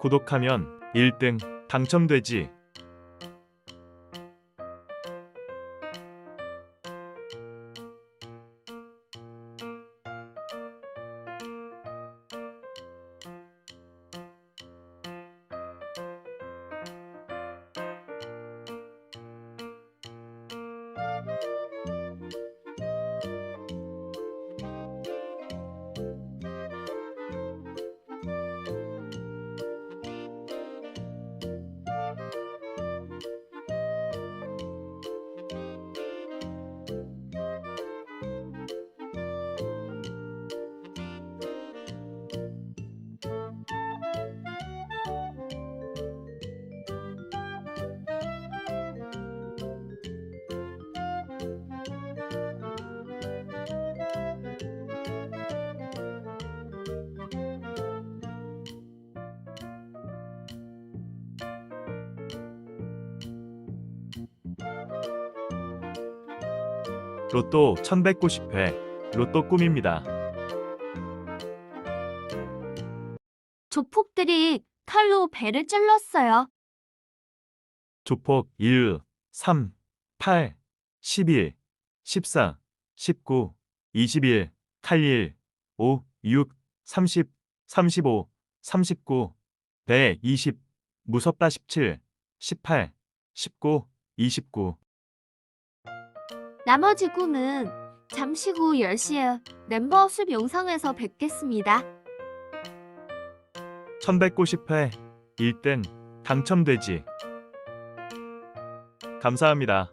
구독하면 1등 당첨되지. 로또 1190회 로또 꿈입니다. 조폭들이 칼로 배를 찔렀어요. 조폭 1, 3, 8, 11, 14, 19, 21, 칼 1, 5, 6, 30, 35, 39, 배 20, 무섭다 17, 18, 19, 29. 나머지 꿈은 잠시 후 10시에 멤버 수업 영상에서 뵙겠습니다. 1190회 1등 당첨되지. 감사합니다.